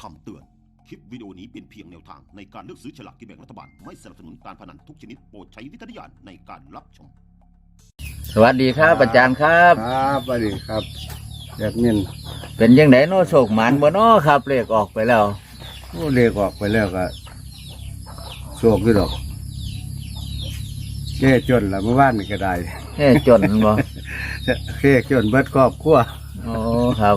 คำเตือน คลิปวิดีโอนี้เป็นเพียงแนวทางในการเลือกซื้อฉลากกินแบ่งรัฐบาล ไม่สนับสนุนการพนันทุกชนิดโปรดใช้วิจารณญาณในการรับชม สวัสดีครับอาจารย์ครับ ครับสวัสดีครับแอดมินเป็นยังไงโนโชคหมานบ่เนาะครับเลขออกไปแล้วผู้เรียกออกไปแล้วก็โชคด้วยดอกแค่จนละเมื่อวานนี่ก็ได้ แค่จนบ่ แค่จนเบิดครอบครัว โอ้ครับ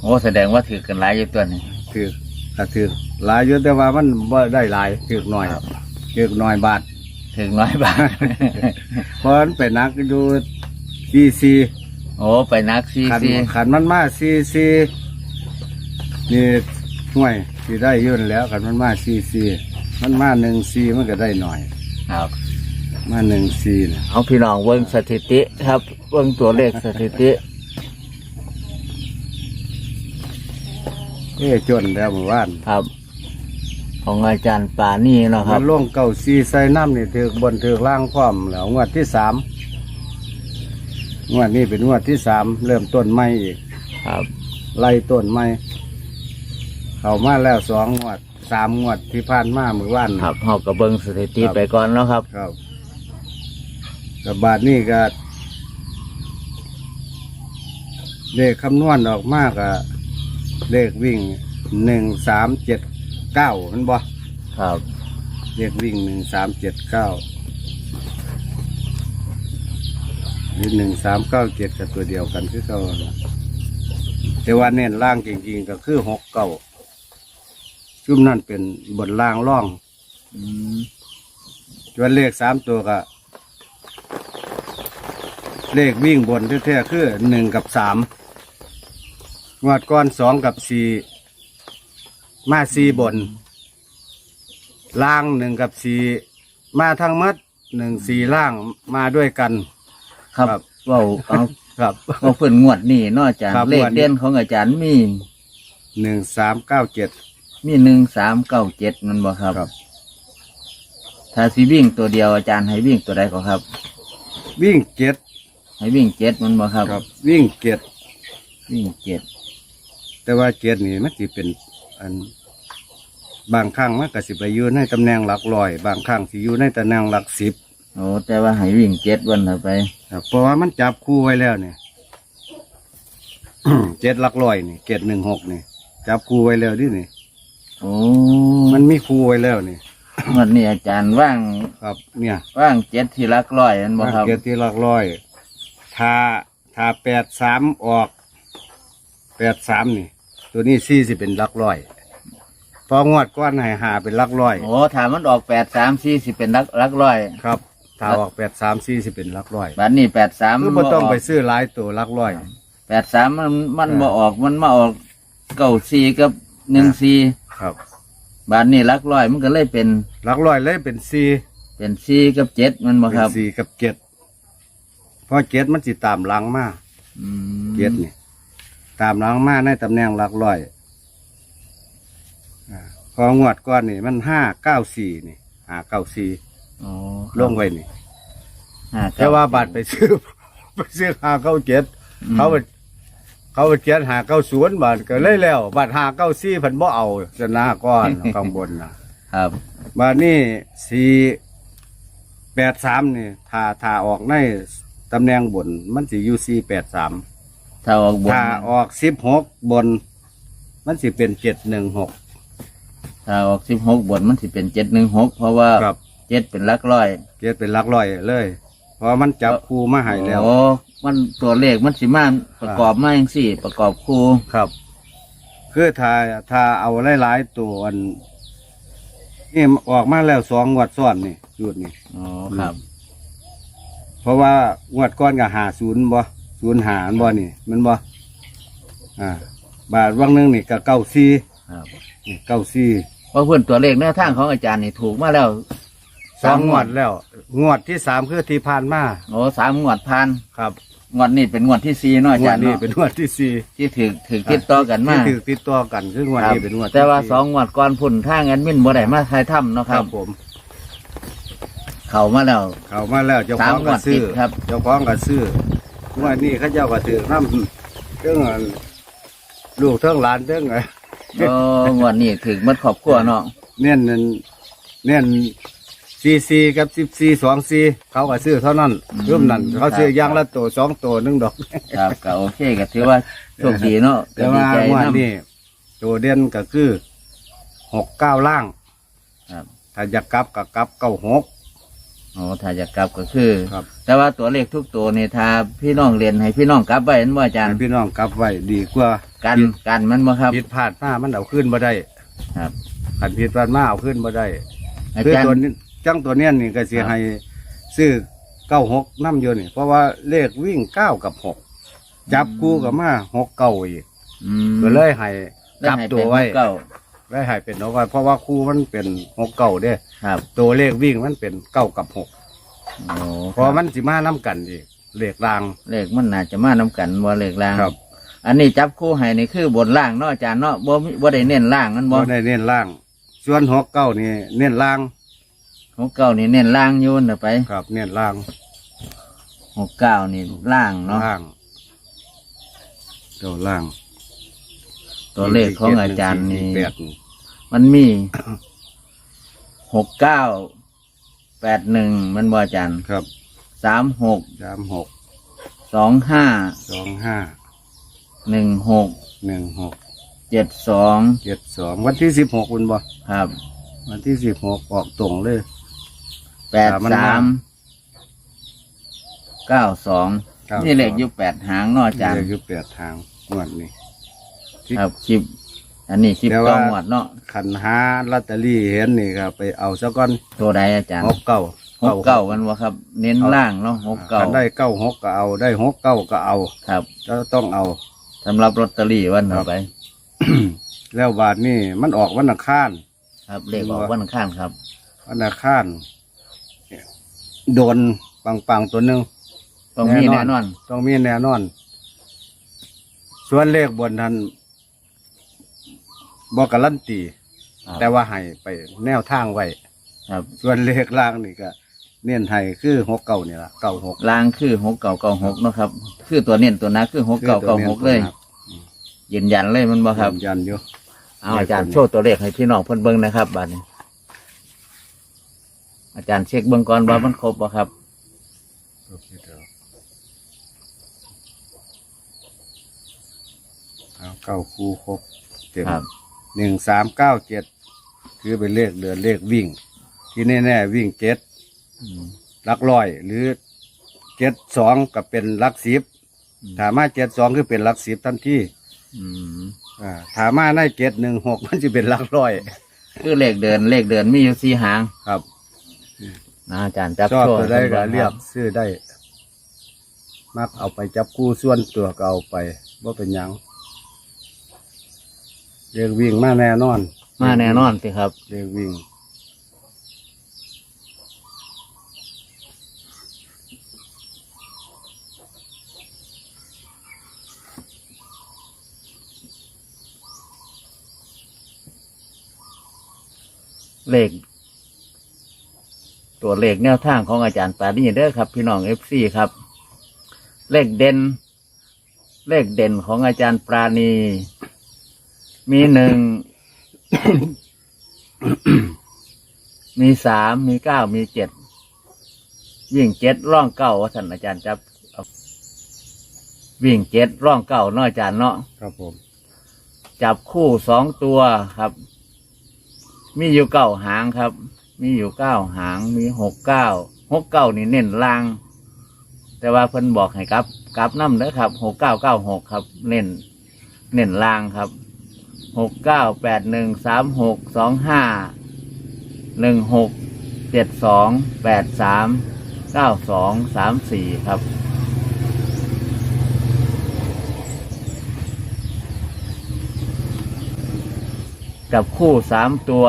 โอ้แสดงว่าถือกันหลายอยู่ตัวนี้ ถือก็ถือหลายอยู่แต่ว่ามันบ่ได้หลายถือหน่อยถือหน่อยบาท ถึงน้อยบาท เพราะมันไปนักดูซีซีโอ้ไปนักซีขันซีขันมันมาซีซีนี่ห่วยที่ได้อยุ่นนแหล้วขันมันมาซีซีมันมาหนึ่งซีมันก็ได้หน่อย ครับ มาหนึ่งซีนะเอาพี่น้องเบิ่งสถิติ ครับเบิ่งตัวเลขสถิติ เอ้จนแล้วเมื่อวานครับ ของอาจารย์ปานี่เนาะคมัรับนล่งเก่าซีใส่น้ำนี่ถือบนถือล่างพร้อมแล้วงวดที่สามงวดนี้เป็นงวดที่สามเริ่มต้นใหม่อีก ครับไล่ต้นใหม่เข้ามาแล้วสองงวดสามงวดที่ผ่านมาเมื่อวาน ครับเฮาก็เบิ่งสถิติไปก่อนเนาะครับ ครับกับบาทนี่ก็เลขคำนวณออกมากอะ เลขวิ่งหนึ่งสามเจ็ดเก้ามันบ่ครับ เลขวิ่งหนึ่งสามเจ็ดเก้าหรือหนึ่งสามเก้าเจ็ดกับตัวเดียวกันคือเก้านะแต่ว่าเน้นล่างจริงๆก็คือหกเก้าชุมนั่นเป็นบนล่างล่องอืมจนเลขสามตัวก็ เลขวิ่งบนแท้ๆคือหนึ่งกับสาม งวดก้อนสองกับสี่มาสี่บนล่างหนึ่งกับสี่มาทั้งหมัดหนึ่งสี่ล่างมาด้วยกัน ครับครับ เว้าเอาครับ เอาเพิ่นงวดนี่เนาะอาจารย์ครับเลขงวดนี้ เด่นของอาจารย์มี หนึ่งสามเก้าเจ็ด มีหนึ่งสามเก้าเจ็ดมันบ่ครับครับ ถ้าสิวิ่งตัวเดียวอาจารย์ให้วิ่งตัวใดก็ครับ วิ่งเจ็ดให้วิ่งเจ็ดมันบ่ครับครับวิ่งเจ็ดวิ่งเจ็ด แต่ว่าเจ็ดนี่มันจะเป็นอันบางครั้งมันก็สิไปอยู่ในตำแหน่งหลักร้อย บางครั้งสิอยู่ในตำแหน่งหลักสิบโอ้แต่ว่าให้วิ่งเจ็ดวันเถอะไปครับเพราะว่ามันจับคู่ไว้แล้วเนี่ย เจ็ดหลักร้อยนี่เจ็ดหนึ่งหกนี่จับคู่ไว้แล้วดินี่โอ้มันมีคู่ไว้แล้วนี่งวดนี้อาจารย์ว่างครับ เนี่ยว่างเจ็ดทีลักร้อยมันบ่ครับเจ็ดที่หลักร้อยถ้าถ้าแปดสามออกแปดสามนี่ ตัวนี้สี่สิเป็นหลักร้อย พองวดก้อนให้หาเป็นหลักร้อย โอ้ถามมันออกแปดสามสี่สิเป็นลักลักร้อยครับถ้าออกแปดสามสี่สิเป็นหลักร้อยบัดนี้แปดสามคือบ่ต้องไปซื้อหลายตัวหลักร้อย แปดสามมันมันอ่าบ่ออกมันมาออกเก้าสี่กับหนึ่งสี่ครับบัดนี้ลักร้อยมันก็เลยเป็นหลักร้อยเลยเป็นสี่เป็นสี่กับเจ็ดมันบ่เป็คนรับ สี่กับเจ็ดเพราะเจ็ดมันสิตามหลังมาอืมเจ็ดนี่ ตามหลังมาในตำแหน่งหลักร้อยอ่าพองวดก้อนนี่มันห้าเก้าสี่นี่ห้าเก้าสี่อ๋อลงไว้นี่ห้เก้แต่ว่าบัตรไปซื้อ ไปซื้อห้าเก้าเจ็ดอืมเขาไปเขาไปเจ็ดห้าเก้าศูนย์บาทก็เลยแล้วบัตรห้าเก้าสี่พันบ่เอาชนะก้อน ข้างบนนะครับบาทนี่สี่แปดสามนี่ถ้าถ้าออกในตำแหน่งบน มันสิอยู่สี่แปดสาม ถ้าออกบนถ้าออกสิบหกบน มันสิเป็นเจ็ดหนึ่งหก ถ้าออกสิบหกบนมันสิเป็นเจ็ดหนึ่งหกเพราะว่าครับ เจ็ดเป็นหลักร้อยเจ็ดเป็นหลักร้อยเลย เพราะมันจับคู่มาให้แล้ว โอ้มันตัวเลขมันสิมาประกอบมาอย่างสี่ ประกอบคู่ครับ คือถ้าถ้าเอาหลายๆตัวอันนี่ออกมาแล้วสองงวดซ้อนนี่จุดนี่ อ๋อครับ เพราะว่างวดก้อนกับหาศูนย์บ่ ศูนย์หารบ่นี่มันบ่อ่า บาทวังหนึงนี่ก็เก้าสี่ครับเก้าสี่เพราะเพื่อนตัวเลขแนวทางของอาจารย์นี่ถูกมาแล้วสองงวดแล้ว งวดที่สามคือที่ผ่านมาโอ้สามงวดพันครับงวดนี้เป็นงวดที่สี่เนาะอางวจาดรย์นี้เนาะเป็นงวดที่สี่ที่ถือถือติดต่อกันมาที่ถือติดต่อกันคืองวดครับนี้เป็นงวดที่แต่ว่าสองงวดก่อนพุ่นทางแอดมินบ่ได้มาทายถ้ำเนาะคครัรับบ ผม เข้ามาแล้ว เขามาแล้วเจ้าของสามงก็วดซื้อติดครับ เจ้าของก็ซื้อง วดนี้เขาเจ้าก็ถือน้ำเครื่องอันลูกเทิงหลานเทิงไงโอ้งวันนี้ถึงมัดครอบครัวเนาะเน้นนั่นเน้นซีซีกับสิบซีสองซีเขาก็ซื้อเท่านั้นเริ่มนั่นเขาซื้อย่างละตัวสองตัวหนึงดอกครับก็โอเคก็ถือว่าโชคดีเนาะก็แต่ดีว่าใจงวันนำนี้ตัวเด่นก็คือหกเก้าล่างครับถ้าจะกลับก็กลับเก้าหก โอ้ถ้าจะกลับก็คือ ครับ แต่ว่าตัวเลขทุกตัวนี่ถ้าพี่น้องเรียนให้พี่น้องกลับไว้นั่นว่าอาจารให้ย์พี่น้องกลับไว้ดีกว่ากันกันมันบ่ครับผิดพลาดมามันเอาขึ้นมาได้ครับขันผิดพลาดมาเอาขึ้นมาได้อาคือจารย์ ตัวนี้จังตัวเนี้ยนี่ก็เสียครับ ให้ซื้อเก้าหกน้ำโยนี่ เพราะว่าเลขวิ่งเก้ากับหกจับคู่กับมาหกเก้าอีกอืมก็เลยให้ได้จับให้ตัวเป็นไว้เก้า ได้ให้เป็นเอาไว้เพราะว่าคู่มันเป็นหกเก้าเด้ครับตัวเลขวิ่งมันเป็นเก้ากับหกโอ้เพราะมันสิมาน้ำกันอีกเลขราง เลขมันน่าจะมานํกันบ่เลขล่างครับ อันนี้จับคู่ให้นี่คือบนล่างเนาะอาจารย์เนาะบ่มีบ่ได้เน้นล่างมันบ่บ่ได้เน้นล่าง ส่วนหกเก้านี่เน้นล่างหกเก้านี่เน้นล่างอยู่น่ะไปครับ เน้นล่างหกเก้านี่ล่างเนาะล่างเจ้าล่าง ตัวเลขของอาจารย์นี่แปดนี่มันมีหกเก้าแปดหนึ่งมันบ่อาจารย์ครับสามหกสามหกสองห้าสองห้าหนึ่งหกหนึ่งหกเจ็ดสองเจ็ดสองวันที่สิบหกคุณบ่ครับ วันที่สิบหกออกตรงเลยแปดสามมันสามมาเก้าสองก้านี่เลขสงอยู่แปดหางเนาะอาจารย์เลขอยู่แปดทางงวดนี้ที่ ครับคลิป อันนี้คลิปแต่ต้ว่าองหวดเนาะขันหาลอตเตอรี่เห็นนี่ครับไปเอาซะก่อนตัวใดอาจารย์หกเก้าหกเก้ากันวะครับ เน้นล่างเนาะหกเก้าคันได้เก้าหกก็เอาได้หกเก้าก็เอาครับแล้วต้องเอา สำหรับลอตเตอรี่วันต่อไป แล้วบาทนี่มันออกวันอังคาร ครับเลขออกวันอังข้างครับวันอังคารโดนปังปังๆตัวหนึ่ง ต้องมีแน่นอนต้องมีแน่นอน ส่วนเลขบนนั้น บอกการันตีครับ แต่ว่าให้ไปแนวทางไว้ครับส่วนเลขล่างนี่ก็ เน้นให้คือหกเก่านี่ละเก่าหกล่างคือหกเก้าเก้าหกเนาะครับ คือตัวเน้นตัวนักคือหกเก้าเก้าหกเลยยืนยันเลยมันบ่ครับ ยืนยันอยู่ เอาอาจารย์โชว์ตัวเลขให้พี่น้องเพิ่นเบิ่งนะครับบัดนี้ อาจารย์เช็คเบิ่งก่อนว่ามันครบบ่ครับโอเคเดี๋ยวเอาเก้าคู่ครบเต็มครับ หนึ่งสามเก้าเจ็ดคือเป็นเลขเดือนเลขวิ่ง ที่แน่ๆวิ่งเจ็ดอืมหลักร้อย หรือเจ็ดสองก็เป็นหลักสิบถามาเจ็ดสองคือเป็นหลักสิบทันทีอืมอ่าถามาในเจ็ดหนึ่งหกมันจะเป็นหลักร้อย คือเลขเดินเลขเดินมีอยู่สี่หางครับนะอาจารย์จับชอบโชว์ตัวได้ให้ก็เบิ่งเรียคกบซื้อได้ มักเอาไปจับคู่ส่วนตัวก็เอาไปว่าเป็นหยัง เรียกวิ่งมาแน่นอนมาแน่นอนสิครับเรียกวิ่งเลข ตัวเลขแนวทางของอาจารย์ปานีเด้อครับ พี่น้องเอฟซีครับ เลขเด่นเลขเด่นของอาจารย์ปราณี มีหนึ่ง มีสาม มีเก้า มีเจ็ด วิ่งเจ็ดร่องเก้าว่าท่านอาจารย์จับเอาวิ่งเจ็ดร่องเก้าเนาะอาจารย์เนาะ ครับผม จับคู่สองตัวครับ มีอยู่เก้าหางครับ มีอยู่เก้าหาง มีหกเก้า หกเก้านี่เน้นล่าง แต่ว่าเพิ่นบอกให้กลับกลับน้ำเด้อครับ หกเก้าเก้าหกครับ เน้น เน้นล่างครับ หกเก้าแปดหนึ่งสามหกสองห้าหนึ่งหกเจ็ดสองแปดสามเก้าสองสามสี่ครับ กับคู่สามตัว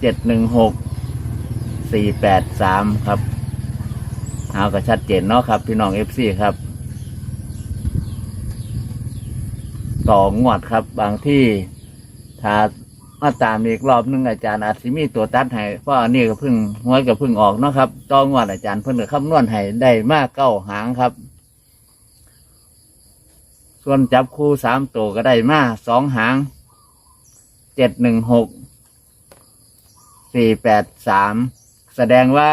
เจ็ดหนึ่งหกสี่แปดสามครับเอาก็ชัดเจนเนาะครับ พี่น้องเอฟซีครับ ต่องวดครับ บางที่ถ้ามาตามอีกรอบหนึงอาจารย์อาจสิมีตัวตัดให้เพราะอันนี้ก็เพิ่งหวยก็เพิ่งออกเนาะครับต่องวดอาจารย์เพิ่นก็คำนวณให้ได้มากเก้าหางครับ ส่วนจับคู่สามตัวก็ได้มาสองหางเจ็ดหนึ่งหกสี่แปดสามแสดงว่า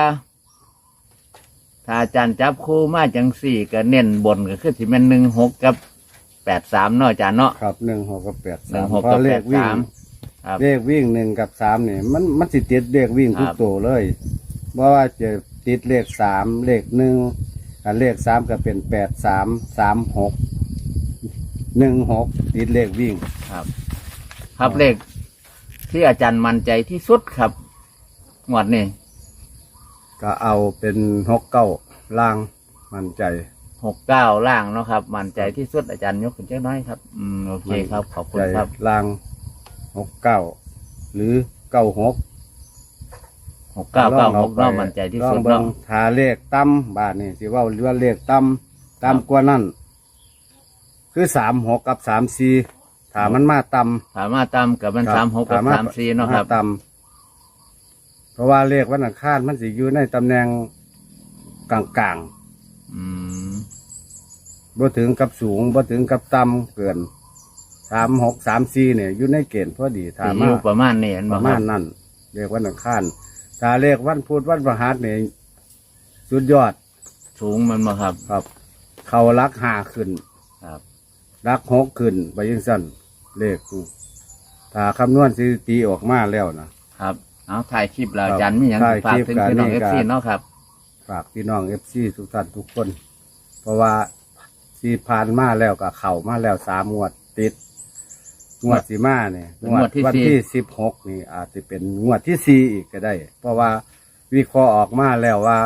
ถ้าอาจารย์จับคู่มาจังสี่ก็เน้นบนก็คือที่มันหนึ่งหกกับ แปดสามเนาะอาจารย์เนาะ ครับหนึ่งหกกับแปดหนึ่สามงหกเพราะกับเลแปขดวิ่งสามครับเลขวิ่งหนึ่งกับสามเนี่ยมันมันสิติดเลขวิ่งทุกครับ ตัวเลยเพราะว่าจะติดเลขสามเลขหนึ่งกับเลขสามก็เป็นแปดสามสามหกหนึ่งหกติดเลขวิ่ง ครับ ครับเลขที่อาจารย์มั่นใจที่สุดครับงวดนี้ก็เอาเป็นหกเก้าล่างมั่นใจ หกเก้าล่างเนาะครับ มั่นใจที่สุดอาจารย์ยกขึ้นเจ้าน้อยครับ อืมโอเคครับ ขอบคุณใจครับล่างหกเก้าหรือเก้าหกหกเก้าเก้าหกลเนาะองมั่นใจที่ลอสุงดเบิ่งเนาะทาเลขตั้มบาทนี่สิเว่าเรือเลขตั้มตั้มกว่านั่นคือสามหกกับสามสี่ถ้ามันมาต่ำถามมาตามกับมันครับสามหกกับถสามสี่เนาะครับต่ำเพราะว่าเลขวันอังคารมันสิอยู่ในตำแหน่งกลางอืมๆ บ่ถึงกับสูงบ่ถึงกับต่ำเกินสามหกสามสี่เนี่ยอยู่ในเกณฑ์พอดีถ้าสี่อมายู่ประมาณนี้เห็นปบ่ระคมารัณบนั้นเลขวันอังคารถ้าเลขวันพุธวันพฤหัสเนี่ยสุดยอดสูงมันบ่ครับครับ เขารักหาขึ้น ครับ รักหกขึ้นไปยังสั้นเลขถ้าคำนวณสถิติออกมาแล้วนะ ครับเอาถ่ายคลิปแล้วครับอาจารย์มีอย่างถ่ายฝากคลิปถึงกันพี่น้องนี่เอฟก็ซีเนาะครับ ฝากพี่น้องเอฟซีทุกท่านทุกคน เพราะว่า สีผ่านมาแล้วกับเข่ามาแล้วสามงวดติด งวดสีมาเนี่ยงวดที่วันสี่ที่สิบหกนี่ อาจจะเป็นงวดที่สี่อีกก็ได้ เพราะว่าวิเคราะห์ออกมาแล้วว่า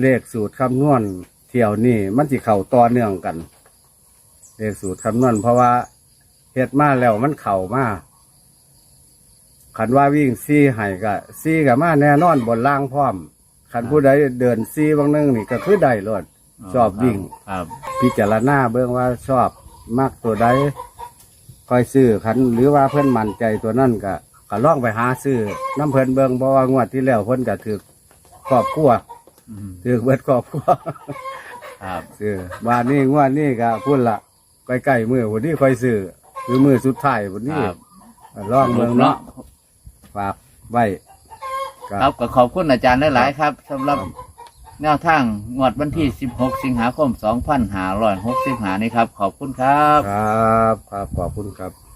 เลขสูตรคำนวณเที่ยวนี่มันสิเข่าต่อเนื่องกัน เลขสูตรคำนวณเพราะว่าเฮ็ดมาแล้วมันเข่ามาขันว่าวิ่งซี่ไห้ก็ซี่กับมาแน่นอนบนล่างพร้อมขันผู้ใดเดินซี่บางนึงนี่ก็คือได้รถ ชอบวิ่ง ครับ พิจารณาเบื้องว่าชอบมากตัวใดคอยซื้อขันหรือว่าเพื่อนมั่นใจตัวนั่นก็ก็ล่องไปหาซื้อน้ำเพิ่นเบิงเพราะว่างวดที่แล้วเพิ่นก็ถือครอบครัวอืมถือเบิดครอบครัวครับซื้อบ้านนี้งวดนี้ก็พุ่นละใกล้ๆมือวันนี้คอยซื้อคือมือสุดท้ายวันนี้ครับล่องเมืองเนาะฝากไว้ก็ครับก็ขอบคุณอาจารย์หลาย ๆ ครับสำหรับ แนวทางงวดวันที่ 16 สิงหาคม 2565นี้ครับ ขอบคุณครับ ครับ ครับ ขอบคุณครับ